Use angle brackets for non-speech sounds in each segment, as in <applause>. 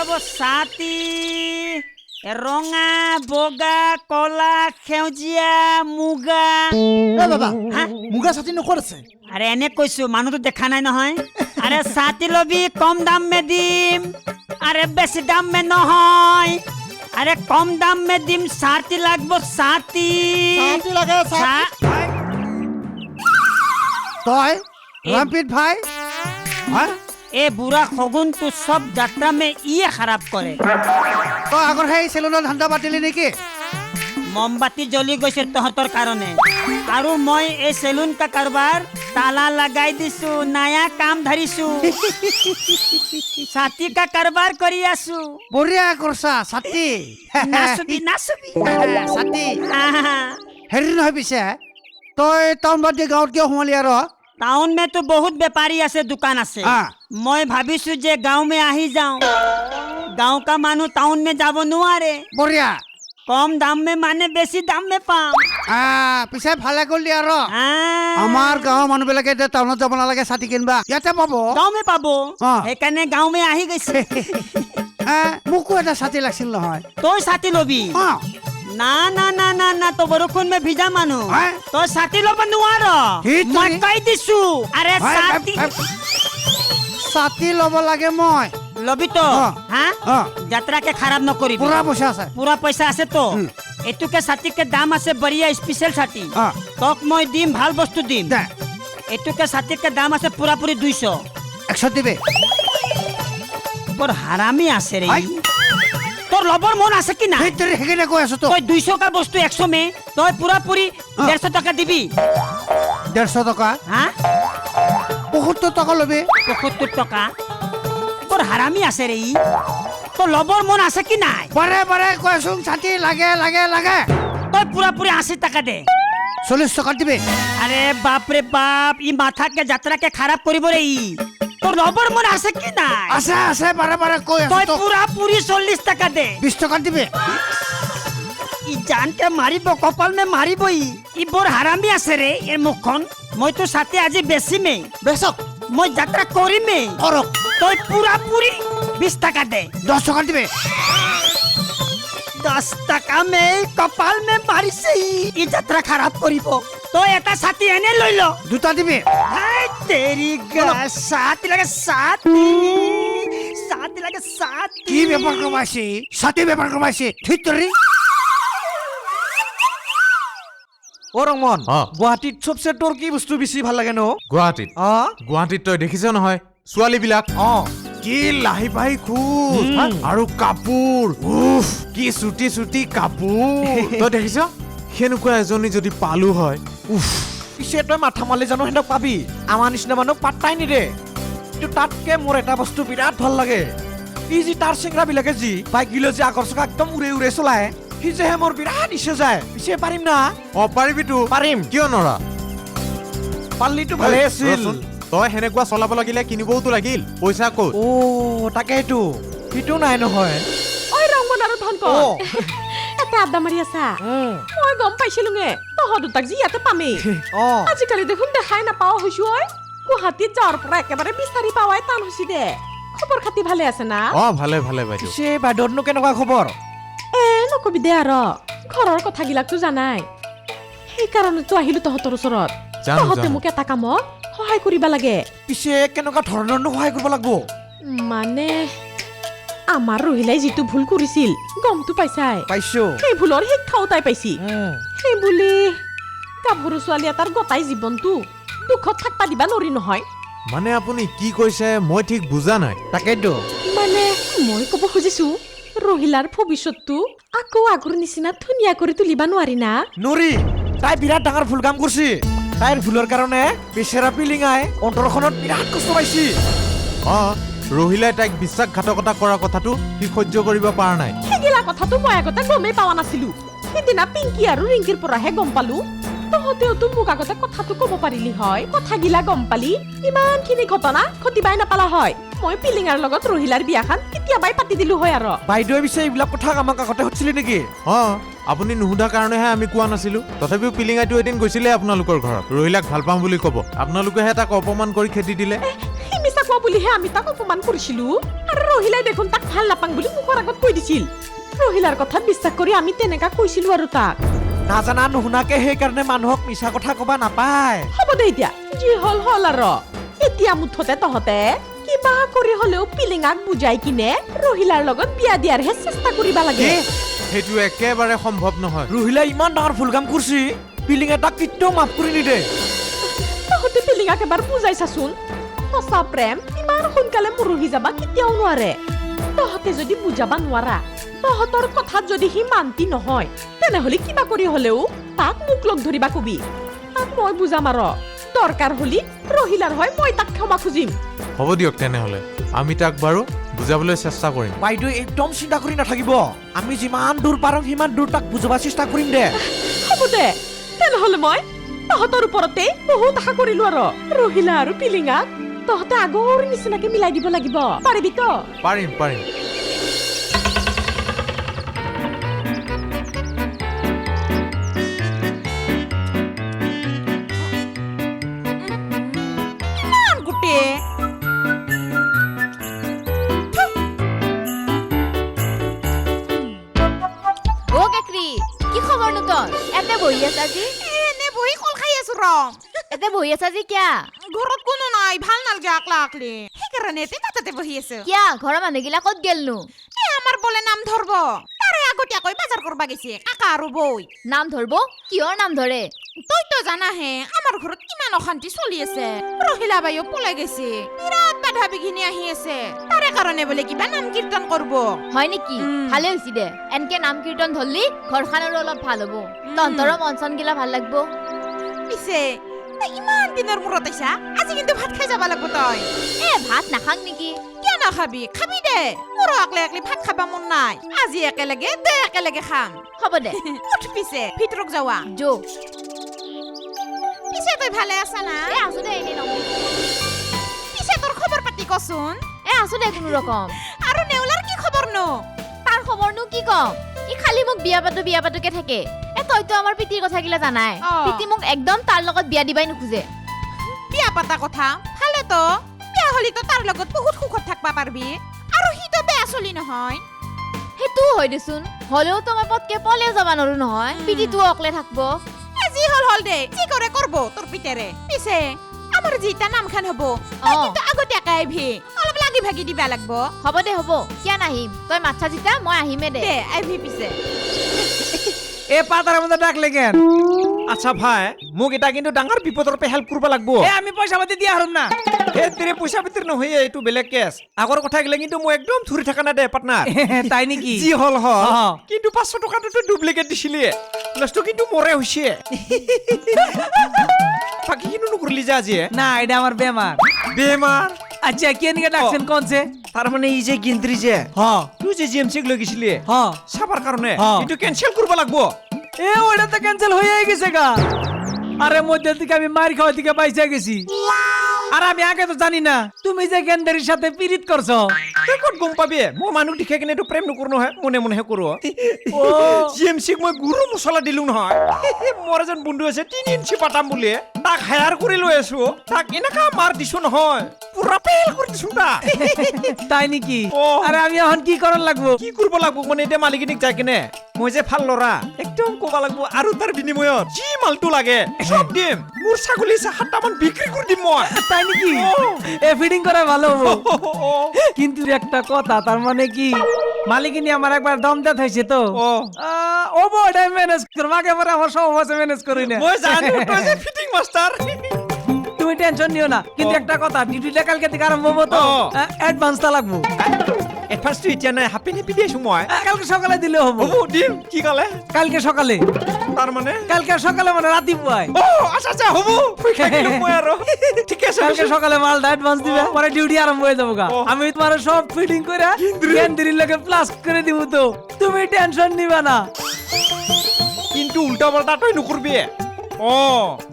ৰ'ব ছাতি ৰঙা বগা কলা সেউজীয়া মুগা। এ বাবা হা? মুগা ছাতিনো ক'ত আছে? আৰে এনে কৈছো মানুহটো দেখা নাই নহয়। আৰে ছাতি ল'বি কম দাম মে দিম। আৰে বেছি দাম মে নহয়। আৰে কম দাম মে দিম ছাতি লাগব ছাতি। ছাতি লাগে ছাতি। ছা- তই ৰামপিত ভাই? হা? এই বুঢ়া শগুনটো চব যাত্ৰা মে ইয়ে খাৰাপ কৰে। তই আগৰ সেই চেলুনৰ ধান্দা পাতিলি নেকি? মমবাতি জ্বলি গৈছে তহঁতৰ কাৰণে। আৰু মই এই চেলুন কা কাৰবাৰ তালা লগাই দিছো নয়া কাম ধৰিছো। ছাতি কা কাৰবাৰ কৰি আছো। বঢ়িয়া কৰছা ছাতি। নাচবি নাচবি। ছাতি। হেৰি নহয় পিছে তই টাউন বাদ দি গাঁৱত কিয় সোমালি আৰু? টাউন তো বহুত বেপাৰী আছে দোকান আছে। হা। মই ভাবিছো যে গাঁও মে আহি যাওঁ। গাঁও কা মানুহ টাউন মে যাব নোৱাৰে। বঢ়িয়া। কম দাম মানে বেছি দাম মে পাম। আহ, পিছে ভালে কৰিলি আৰু। আহ। আমাৰ গাঁৱৰ মানুহবিলাকে এতিয়া টাউনত যাব নালাগে ছাতি কিনবা। ইয়াতে পাব। মে পাব। অ। সেইকাৰণে গাঁও মে আহি গৈছে। <laughs> আহ, মোকো এটা ছাতি লাগিছিল নহয়। তই ছাতি ল'বি। অ। না না না না না তো বৰষুণ মে ভিজা হা? তই ছাতি ল'ব কি তই? মই কৈ দিছো আৰে ভাই, ছাতি ভাই, ভাই। ছাতি ল'ব লাগে মই। ল'বি তো? অ। হা অ যাত্ৰাকে খাৰাপ নকৰিবি। পুৰা পইচা আছে। পুৰা পইচা আছে তো? উম। এইটোকে ছাতিকে দাম আছে বঢ়িয়া স্পেচিয়েল ছাতি অ তোক মই দিম ভালো বস্তু দিম। দে। এইটোকে ছাতিকে দাম আছে পুৰি দুইশ। একশ দিবি। বৰ হাৰামি আছে হাই। ই। তোৰ ল'বৰ মন আছে কি নাই? সেইটোৰে সেইকাৰণে কৈ আছো তো। তই দুইশ কা বস্তু একশ মে তই পুৰি অ। ডেৰশ টকা দিবি। ডেৰশ টকা? হা? পঁসত্তৰ টকা ল'বি। পঁয়সত্তৰ টকা? বৰ হাৰামি আছে ৰে ই। তোৰ ল'বৰ মন আছে কি নাই? বাৰে বাৰে কৈ আছো ছাতি লাগে লাগে লাগে। তই পুৰা পুৰি আশী টকা দে। চল্লিছ টকা দিবি। আৰে বাপ ৰে বাপ ই মাথাকে যাত্ৰাকে খাৰাপ কৰিব ৰে ই। তোৰ ল'বৰ মন আছে কি নাই? আছে আছে বাৰে বাৰে কৈ তই তো? পুৰা পুৰি চল্লিশ টকা দে। বিছ টকা দিবি? ই জানকে মাৰিব কপাল মে মাৰিব ই হাৰামি আছে ৰে ইয়াৰ মুখখন। মইতো ছাতি আজি বেচিমেই বেচক। মই যাত্ৰা কৰিমেই কৰক তই পুৰা পুৰি বিশ টকা দে। দহ টকা দিবি? দহ টকা মে কপাল মে মাৰিছে ই যাত্ৰা খাৰাপ কৰিব তই এটা ছাতি এনে লৈ ল দুটা দিবে? হাই লাগে লাগে কি কমাইছে কমাইছে ঠিক অ ৰংমন অ। গুৱাহাটীত চবচে তোৰ কি বস্তু বেছি ভালো লাগে ন গুৱাহাটীত অ গুৱাহাটীত তই দেখিছ নহয়। ছোৱালীবিলাক। অ কি লাহি পাহি খোজ। আৰু কাপোৰ। উফ কি চুটি চুটি কাপোৰ। <laughs> তই দেখিছ? সেনেকুৱা এজনী যদি পালো হয় উফ। পিছে তই মাথা মালি জানো সিহঁতক পাবি। আমাৰ নিচিনা মানুহক পাত্তাই নিদে কিন্তু তাতকে মোৰ এটা বস্তু বিৰাট ভালো লাগে। ই যি তাৰ চেংৰাবিলাকে যি বাইক গিলো যে আগৰ চকা একদম উৰে উৰে চলাই সি যে হে মোৰ বিৰাট ইচ্ছা যায়। পিছে পাৰিম না? অ পাৰিবিতো পাৰিম। কিয় নৰা পাল্লিটো ভালে আছিল। তই সেনেকুৱা চলাব লাগিলে কিনিবওতো লাগিল। পইচা ক'ত? অ তাকেইটো সিটো নাই নহয়। ঐ ৰংমন আৰু ধনক অ। এটা আড্ডা মাৰি আছা। উম, মই গম পাইছিলোঙে। তহঁত যি ইয়াতে পামেই। অ। আজিকালি দেখোন দেখাই নাপাও হৈছো ঐ। গুৱাহাটীত যাৱাৰ পৰা একেবাৰে বিচাৰি পাৱাই টান হৈছে দে। খবৰ খাতি ভালে আছে না? অ ভালে ভালে বাইদেউ। পিছে বাইদেউৰনো কেনেকুৱা খবৰ? এ নকবি দে আৰু। ঘৰৰ কথাগিলাকতো জানাই। সেইকাৰণেতো আহিলো তহঁতৰ ওচৰত। জানো, তহঁতে। মোক এটা কামত সহায় কৰিবা লাগে। পিছে কেনেকুৱা ধৰণৰনো সহায় কৰিব লাগিব? মানে আমাৰ ৰহিলাই যিটো ভুল কৰিছিল গমটো পাইছাই। পাইছো। সেই ভুলৰ শিক্ষাও তাই পাইছি। সেই বুলি। গাভৰু ছোৱালী এটাৰ গোটাই জীৱনটো দুখত থাকবা দিবা নৰি নহয়। মানে আপুনি কি কৈছে মই ঠিক বুজা নাই। তাকেইতো। মানে মই ক'ব খুজিছো ৰহিলাৰ ভৱিষ্যতটো আকৌ আগৰ নিচিনা ধুনীয়া কৰি তুলিবা নোৱাৰি না। নৰি তাই বিৰাট ডাঙৰ ভুল কাম কৰিছে। তাইৰ ভুলৰ কাৰণে বেচেৰা পিলিঙাই অন্তৰখনত বিৰাট কষ্ট পাইছে। অ ৰহিলাই তাইক বিশ্বাসঘাতকতা কৰা কথাটো সি সহ্য কৰিব পৰা নাই। সেইগিলা কথাটো মই আগতে গমেই পোৱা নাছিলো। সিদিনা পিংকি আৰু ৰিংকিৰ পৰাহে গম পালো। তহঁতেওতো মোক আগতে কথাটো ক'ব পাৰিলি হয়। কথাগিলা গম পালি। ইমানখিনি ঘটনা ঘটিবাই নাপালা হয়। মই পিলিঙাৰ লগত ৰহিলাৰ বিয়াখন কেতিয়াবাই পাতি দিলো হয় আৰু। বাইদেৱে পিছে এইবিলাক কথা আমাক আগতে সুধিছিলে নেকি? অ আপুনি নুসুধা কাৰণেহে আমি কোৱা নাছিলো। তথাপিও পিলিঙাইটো এদিন গৈছিলে আপোনালোকৰ ঘৰত। ৰহিলাক ভালো পাওঁ বুলি ক'ব। আপোনালোকেহে তাক অপমান কৰি খেদি দিলে। মিছা কোৱা বুলিহে আমি তাক অপমান কৰিছিলো। আৰু ৰহিলাই দেখোন তাক ভালো নাপাং বুলি মুখৰ আগত কৈ দিছিল। ৰহিলাৰ কথা বিশ্বাস কৰি আমি তেনেকা কৈছিলো আৰু তাক। নাজানা নুশুনাকে সেইকাৰণে মানুহক মিছা কথা কবা নাপায়। হ'ব দে এতিয়া যি হ'ল হ'ল আৰু। এতিয়া মুঠতে তহঁতে কিবা কৰি হলেও পিলিঙাক বুজাই কিনে ৰহিলাৰ লগত বিয়া দিয়াৰহে চেষ্টা কৰিবা লাগে। সেইটো একেবাৰে সম্ভৱ নহয়। ৰুহিলে ইমান ডাঙৰ ভুল কাম কৰিছি পিলিং এটা কেতিয়াও মাফ কৰি নিদে তহঁতে পিলিঙাক এবাৰ বুজাই চাচোন। সঁচা প্ৰেম ইমান সোনকালে মৰহি যাবা কেতিয়াও নোৱাৰে। তহঁতে যদি বুজাবা নোৱাৰা তহঁতৰ কথাত যদি সি মান্তি নহয় তেনেহলে কিবা কৰি হলেও তাক মোক লগ ধৰিবা কবি। তাক মই বুজাম আৰু। দৰকাৰ হলি ৰহিলাৰ হয় মই তাক ক্ষমা খুজিম। হ'ব দিয়ক তেনেহ'লে। আমি তাক বাৰু বুজাবলৈ চেষ্টা কৰিম। বাইদেউ একদম চিন্তা কৰি নাথাকিব। আমি যিমান দূৰ পাৰোঁ সিমান দূৰ তাক বুজাব চেষ্টা কৰিম দে। হ'ব দে। তেনেহলে মই তহঁতৰ ওপৰতে বহুত আশা কৰিলো আৰু। ৰহিলা আৰু পিলিঙাক তহঁতে আগৰ নিচিনাকে মিলাই দিব লাগিব। পাৰিবি তো? পাৰিম পাৰিম। আজি? এনে বহি কল খাই আছো ৰ এতে বহি আছা আজি কিয়া? ঘৰত কোনো নাই ভালো নালগে আকলা আকলি। সেইকাৰণে এতে তাতে বহি আছো। কিয়া ঘৰৰ মানুহগিলা ক'ত গেলনো? এ আমাৰ বোলে নাম ধৰব। তাৰে আগতীয়াকৈ বাজাৰ কৰবা গৈছে কাকা আৰু বৈ। নাম ধৰব? কিহৰ নাম ধৰে? তইতো জানাহে আমাৰ ঘৰত কিমান অশান্তি চলি আছে। ৰহিলা বাইও পলাই গেছে। বিৰাট বাধা বিঘিনি আহি আছে। তাৰে কাৰণে বোলে কিবা নাম কীৰ্তন কৰব। হয় নেকি? ভালে হৈছে দে। এনকে নাম কীৰ্তন ধৰলি ঘৰখন অলপ ভালো হ'ব। তহঁতৰো মন চন গিলা ভালো লাগব। পিছে তই ইমান দিনৰ মূৰত আহিছা? আজি কিন্তু ভাত খাই যাব লাগব তই। এ ভাত নাখাং নেকি? কিয় নাখাবি? খাবি দে। মোৰো আকলে আকলি ভাত খাবা মন নাই। আজি একেলগে দে একেলগে খাম। হ'ব দে। উঠ পিছে ভিতৰক যাৱা। যো। তই ভালে আছা না? এ আছো দে এনেই নমৰি পিছে তোৰ খবৰ পাতি কচোন? এ আছো দে কোনো ৰকম। আৰু নেউলাৰ কি খবৰ নো? তাৰ খবৰনো কি কম? ই খালি মোক বিয়া পাতো বিয়া পাতোকে থাকে। এ তইতো আমাৰ পিতিৰ কথাগিলা জানাই। অ। পিতি মোক একদম তাৰ লগত বিয়া দিবাই নোখোজে। বিয়া পাতা কথা? ভালে তো। বিয়া হলি তো তাৰ লগত বহুত সুখত থাকবা পাৰবি। আৰু সি তো বেয়া চলি নহয়। সেইটোও হয় দেচোন। হ'লেওতো মই পতকে পলেও যাব নোৱাৰো নহয়। পিতিটোও অকলে থাকব। হল হল দে কি কৰে করব তোৰ পিতেৰে পিছে আমাৰ জিতা নাম খান হব। তই অ। কিন্তু আগতীয়াকে আহিবি অলপ লাগি ভাগি দিবা লাগব। হ'ব দে হ'ব। কিয় নাহিম? তই মাথা জিতা মই আহিমে দে। দে আইভি পিছে। এ পাতার মধ্যে ডাকলে কেন আচ্ছা ভাই মোক এটা কিন্তু ডাঙৰ বিপদৰ পৰা হেল্প কৰিব লাগব। এ আমি পইচা পাতি দিয়া হৰম না। এ তেৰে পইচা পাতিৰ নহয় এইটো বেলেগ কেছ। আগৰ কথা গেলে কিন্তু মই একদম ধৰি থকা নাই দে পাটনাৰ। তাই নেকি? যি হল হল। অ। কিন্তু পাঁচশো টকাটোতো ডুপ্লিকেট দিছিলি লাষ্টটো কিন্তু মৰে হৈছে। বাকী কিন্তু নকৰিলি যে আজি। না এটা আমার বেমার বেমাৰ? আচ্ছা কে নিকে ডাকছেন কোন সে তাৰ মানে ই যে গিন্দ্ৰি যে হ। তুই যে জি এম চিক লৈ গৈছিলি হ। চাবাৰ কাৰণে অ। কিন্তু কেনচেল কৰিব লাগব। এ, ওটা তো ক্যান্সেল হয়ে গেছে গা। আরে মধ্যে থেকে আমি মার খাওয়া দিকে পাইসা গেছি। আর আমি আগে তো জানি না। তুমি যে গেন্দারির সাথে পিরিত করছ। ক'ত গম পাবি? মই মানুহ দেখে কিনে এইটো প্ৰেম নকৰো নহয় মনে মনেহে কৰো। ও। জি এম চিক মই গুৰু মছলা দিলো নহয়। মোৰ এজন বন্ধু আছে তিনি ইঞ্চি পাতাম বুলি। তাক হায়াৰ কৰি লৈ আছো। তাক এনেকা মাৰ দিছো নহয়। পুৰা পেল কৰি দিছো তাক তাই নাকি? ও। আরে আমি এখন কি করার লাগবো? কি কৰিব লাগব? মানে এতিয়া মালিকিনীক যাই কিনে। মই যে ভালো ল'ৰা একদম ক'ব লাগব আৰু তাৰ বিনিময়ত যি মালটো লাগে চব দিম। মোৰ ছাগলী আছে সাতটামান বিক্ৰী কৰি দিম মই। তাই নাকি? ও। এ ফিডিং করা ভালো কিন্তু একটা কথা তার মানে কি? মালিকিনি আমার একবার দম দেত হয়েছে তো। ও। আহ, ও বো ওটাই ম্যানেজ করব আগে পরে আমার সব আছে ম্যানেজ করি না। মই জানি ফিটিং মাষ্টাৰ তুমি টেনশন নিও না কিন্তু একটা কথা ডিউটিটা কালকে থেকে আরম্ভ হব তো। অ্যাডভান্স অ্যাডভান্সটা লাগবো। এডভান্সটো এতিয়া নাই হাপি নিপি দি আছো মই কালকে সকালে দিলে হব। হ'ব দিম। কি ক'লে? কালকে সকালে। মানে কালকে সকালে মানে রাতি পুয়ায় ও আচ্ছা আচ্ছা হ'ব। মই আৰু। ঠিকে আছে কালকে সকালে মালটা অ্যাডভান্স দিবে পরে ডিউটি আরম্ভ হয়ে যাব গা আমি তোমার সব ফিটিং করে কেন্দ্রির লগে প্লাস করে দিব তো। তুমি টেনশন নিবা না। কিন্তু উল্টা পাল্টা তই নকৰবি। অ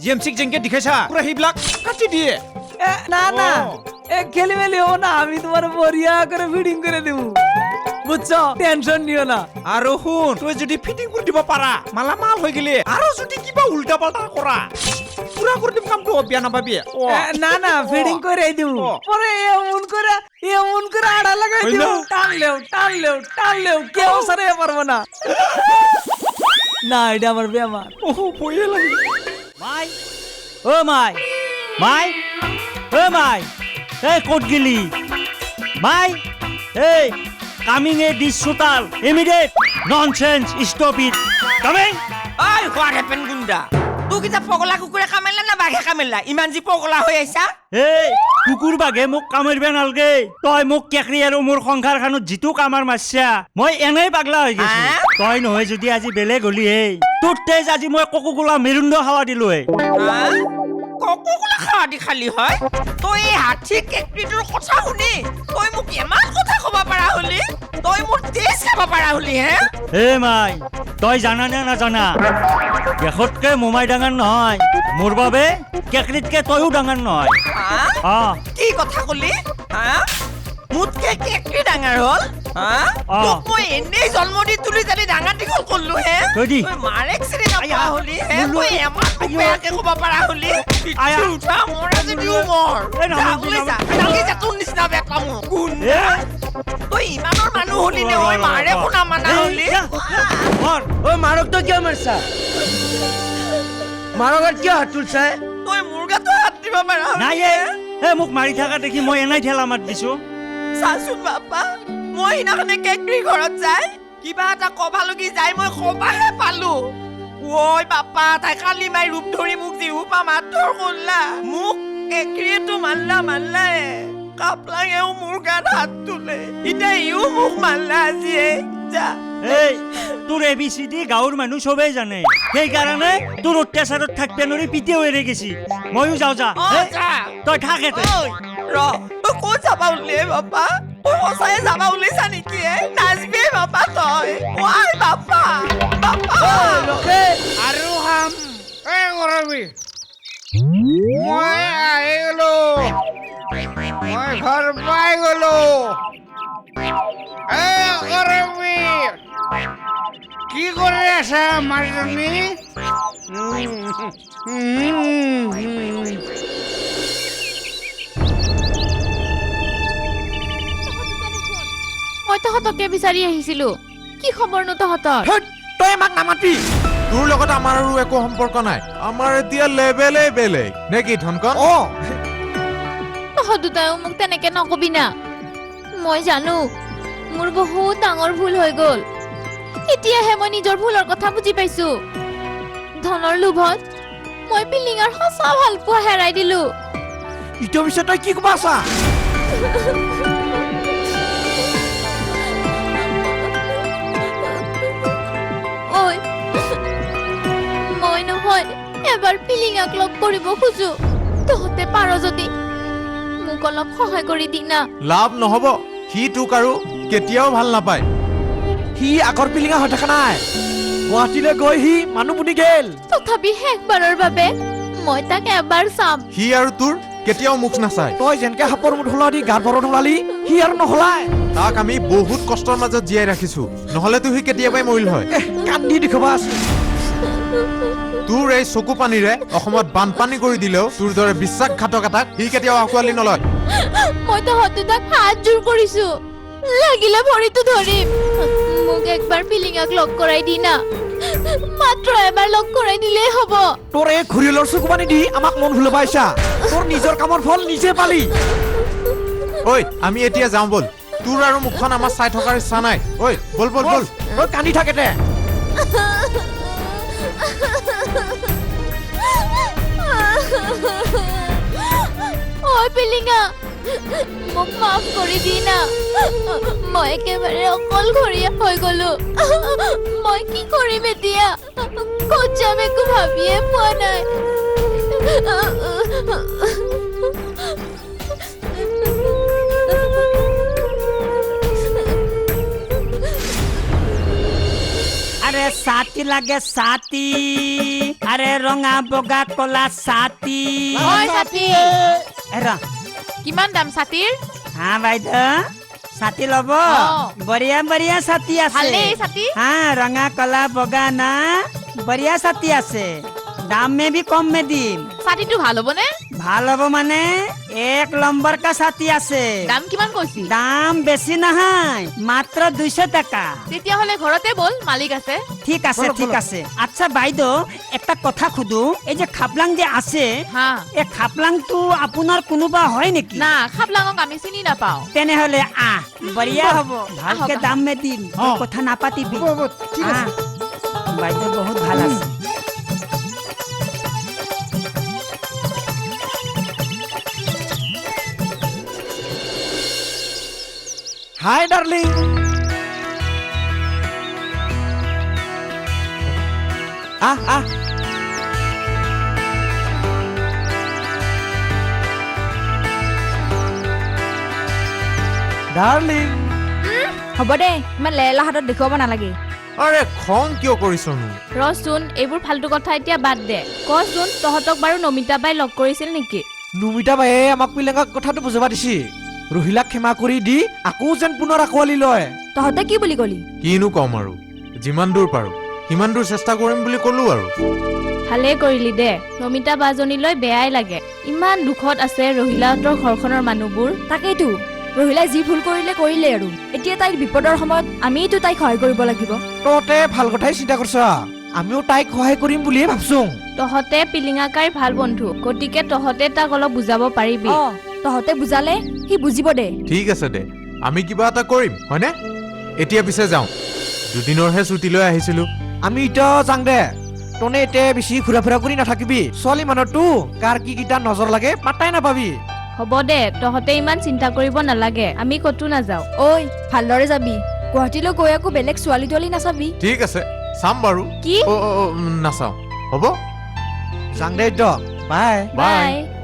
জি এম চিক যেনকে দেখাইছা পুৰা সেইবিলাক কাটি দিয়ে। না না। ও। এ খেলি মেলি হব না আমি তোমার বরিয়া করে ফিটিং করে দেবো। বুঝছ? টেনশন নিও না। আৰু শুন তই যদি ফিটিং কৰি দিব পাৰা মালামাল হৈ গেলি আৰু যদি কিবা উল্টা পাল্টা কৰা পুৰা কৰি দিম কামটো বিয়া নাপাবি অ এ, না না ফিডিং করে দিও ও। পরে এমন করে এমন করে আড়া লাগাই হয় দিও না? টানলেও টানলেও টানলেও কেউ সারে পারব না। না এটা আমার বেমার ও বইয়ে লাগে মাই। ও মাই। মাই। ও মাই। এই ক'ত গেলি। মাই এই কামিং এ দিছ চোতাল immediate nonsense stop it coming ঐ হোৱাট হেপেন গুণ্ডা। তোক এতিয়া পগলা কুকুৰে কামেলা না বাঘে কামেলা? ইমান যি পগলা হৈ আহিছা এই কুকুৰ বাঘে মোক কামুৰিব নালগে। তই মোক কেকৰি আৰু মোৰ সংসাৰখনত যিটো কামাৰ মাৰছা মই এনেই পাগলা হৈ গৈছো। তই নহয় যদি আজি বেলেগ হলি হেই তোৰ তেজ আজি মই ককু কোলা মেৰুণ্ড খাৱা দিলো হে হা? ককোকোলা দি খালি হয়? তই এই হাতী কেকৰিটোৰ কথা শুনি তই মোক ইমান কথা ক'ব পাৰা হলি? তই মোৰ তেজ খাব পাৰা হলি হে? হে মাই তই জানা নে নাজানা? দেশতকে মোমাই ডাঙৰ নহয়। মোৰ বাবে কেকৰিতকে তয়ো ডাঙৰ নহয়। কি কথা কলি? হা? মোতকে কেকৰি ডাঙৰ হ'ল। তোক মই এনেই জন্ম দি তুলি জানি ডাঙৰ দীঘল কৰিলো হে। তই। তই মাৰেক চিনি নাপোৱা হলি হে। তই এমাহ। বেয়াকে ক'ব পাৰা হলি। আয়া। উঠা মৰে যদিও মৰ এই নামো, যা, তোৰ নিচিনা মোৰ গুণ্ডা এ। তই ইমানৰ মানুহ হলি নে ঐ মাৰে শুনা মানা হলি। মৰ ও মারক তো কিয় মারছা মারক আর কিয় হাত তুলছা তই মোৰ গাতো হাত দিব পাৰা নাই এ এ মোক মাৰি থকা দেখি মই এনেই ঠেলা মাত দিছো। চাচোন বাপা মই সিদিনাখনে কেকৰি ঘৰত যাই। কিবা এটা কবা লগি যাই মই কবাহে পালো। ঐ বাপা তাই কালি মাই ৰূপ ধৰি মোক জিহুপা মাতৰ কৰলা। মোক কেকৰিয়েতো মাল্লা মাল্লাই কাপলাঙেও মোৰ গাত হাত তোলে। এতিয়া ইও মোক মাল্লা আজিয়ে। যা। এই তোৰ এ বি চি ডি গাঁৱৰ মানুহ চবেই জানে। সেইকাৰণে তোৰ অত্যাচাৰত থাকিব নোৱাৰি পিতেও এৰি গেছি। ময়ো যাওঁ যা। তই থাক এতে ৰ ক'ত যাবা উলিয়াই বাপা? তই সঁচাই যাবা উলিয়াইছা নেকি, এ? নাচবি বাপা তই। ৱাই বাপা বাপা! আৰু এই কৰবি মই আহি গলো। মই ঘৰ পাই গলো। এই কৰবি কি কৰি আছা মাৰজনী মই তহঁতকে বিচাৰি আহিছিলো। কি খবৰনো তহঁতৰ? হেৎ, তই আমাক নামাতি। তোৰ লগত আমাৰ আৰু একো সম্পৰ্ক নাই। আমাৰ এতিয়া লেভেলেই বেলেগ। নে কি ধনকন অ। তহঁত দুটাইও মোক তেনেকে নকবি না। মই জানো মোৰ বহুত ডাঙৰ ভুল হৈ গ'ল। এতিয়াহে মই নিজৰ ভুলৰ কথা বুজি পাইছো। ধনৰ লোভত মই পিলিঙাৰ সঁচা ভাল পোৱা হেৰাই দিলো। ইটোৰ পিছত তই কি ক'বা আছা? <laughs> নহয় এবাৰ পিলিঙাক লগ কৰিব খোজো। তহঁতে পাৰ যদি। মোক অলপ সহায় কৰি দি না। লাভ নহব। সি তোক আৰু কেতিয়াও ভাল নাপায়। সি আগৰ পিলিঙা হৈ থকা নাই। গুৱাহাটীলৈ গৈ সি মানুহ বুনি গেল। তথাপি শেষবাৰৰ বাবে মই তাক এবাৰ চাম। সি আৰু তোৰ কেতিয়াও মুখ নাচায়। তই যেনেকে সাপৰ মুঠ হলা দি গাত ভৰত ওলালি সি আৰু নহলাই তাক আমি বহুত কষ্টৰ মাজত জীয়াই ৰাখিছো। নহলেতো সি কেতিয়াবাই মৰিল হয়। কান্দি দেখুৱাবা আছে তোৰ এই চকু পানীৰে অসমত বানপানী কৰি দিলেও তোৰ দৰে বিশ্বাসঘাতক এটাক সি কেতিয়াও আঁকোৱালি নলয়। মই তহঁত দুটাক হাত জোৰ কৰিছো। লাগিলে ভৰিটো ধৰিম। মোক একবাৰ পিলিঙাক লগ কৰাই দি না। মাত্ৰ এবাৰ লগ কৰাই দিলেই হ'ব। তোৰ এই ঘূৰিলৰ চকু পানী দি আমাক মন ভুলবাইছা তোৰ নিজৰ কামৰ ফল নিজে পালি। ঐ আমি এতিয়া যাওঁ ব'ল। তোৰ আৰু মুখখন আমাৰ চাই থকাৰ ইচ্ছা নাই। ঐ ব'ল ব'ল ব'ল। কান্দি থাকেতে ঐ পিলিঙা মোক মাফ কৰি দি না। মই একেবাৰে অকলশৰীয়া হৈ গলো। মই কি কৰিম এতিয়া? ক'ত যাম একো ভাবিয়ে পোৱা নাই। ছাতি লাগে ছাতি আরে রঙা বগা কলা এ ৰ। কিমান দাম সাথীর হা বাইদেউ ছাতি ল'ব। বড়িয়া বঢ়িয়া বঢ়িয়া ছাতি আছে। হ্যাঁ রঙা হা ৰঙা কলা বগা না বঢ়িয়া ছাতি আছে। দাম মে ভি কম মে দিম সাথীটো ভালো হবনে ভালো হব মানে এক নম্বর কা সাথী আছে। দাম কিমান কৈছি? দাম বেশি নাহাই মাত্র দুইশো টাকা। তেতিয়াহ'লে ঘৰতে বল মালিক আছে। ঠিক আছে ঠিক আছে। আচ্ছা বাইদেউ এটা কথা সুধো এই যে খাপলাং যে আছে হা। এই খাপলাংটো আপোনাৰ কোনোবা হয় নেকি? না খাপলাং আমি চিনি নাপাওঁ। তেনেহলে আহ বঢ়িয়া হ'ব। ভালকে দাম মে দিম কথা নাপাতিবি। বাইদেউ বহুত ভালো আছে। হাই ডাৰ্লিং আহ আহ ডাৰ্লিং হ'ব দে ইমান লেলা হাতত দেখুৱাব নালাগে। আৰে খং কিয় কৰিছনো? ৰচোন এইবোৰ ফাল্টু কথা এতিয়া বাদ দে। কচোন তহঁতক বাৰু নমিতা বাই লগ কৰিছিল নেকি? নুমিতা বায়ে আমাক পিলেঙাক কথাটো বুজাব দিছি ৰহিলাক ক্ষমা কৰি দি আকৌ যেন পুনৰ আঁকোৱালি লয়। তহঁতে কি বুলি কলি? কিনো ক'ম আৰু যিমান দূৰ পাৰো সিমান দূৰ চেষ্টা কৰিম বুলি ক'লো আৰু। ভালেই কৰিলি দে নমিতা বাজনীলৈ বেয়াই লাগে। ইমান দুখত আছে ৰহিলাহঁতৰ ঘৰখনৰ মানুহবোৰ। তাকেইতো ৰহিলাই যি ভুল কৰিলে কৰিলে আৰু। এতিয়া তাইৰ বিপদৰ সময়ত আমিতো তাইক সহায় কৰিব লাগিব। তহঁতে ভাল কথাই চিন্তা কৰছ। আমিও তাইক সহায় কৰিম বুলিয়ে ভাবছো তহঁতে পিলিঙাকাইৰ ভাল বন্ধু গতিকে তহঁতে তাক অলপ বুজাব পাৰিবি। অ। তহঁতে বুজালে সি বুজিব দে। ঠিক আছে দে। আমি কিবা এটা কৰিম হয়নে? এতিয়া পিছে যাওঁ। দুদিনৰহে ছুটী লৈ আহিছিলো। আমি এতিয়া যাং দে। তনে এতিয়া বেছি ঘূৰা ফুৰা কৰি নাথাকিবি। ছোৱালী মানুহতো কাৰ কি কেইটা নজৰ লাগে পাত্তাই নাপাবি। হ'ব দে তহঁতে ইমান চিন্তা কৰিব নালাগে। আমি ক'তো নাযাওঁ। ঐ ভালদৰে যাবি। গুৱাহাটীলৈ গৈ আকৌ বেলেগ ছোৱালী তোৱালী নাচাবি। ঠিক আছে চাম বাৰু। কি? অ' অ' অ' নাচাওঁ। হ'ব? যাং দে এতিয়া বাই। বাই।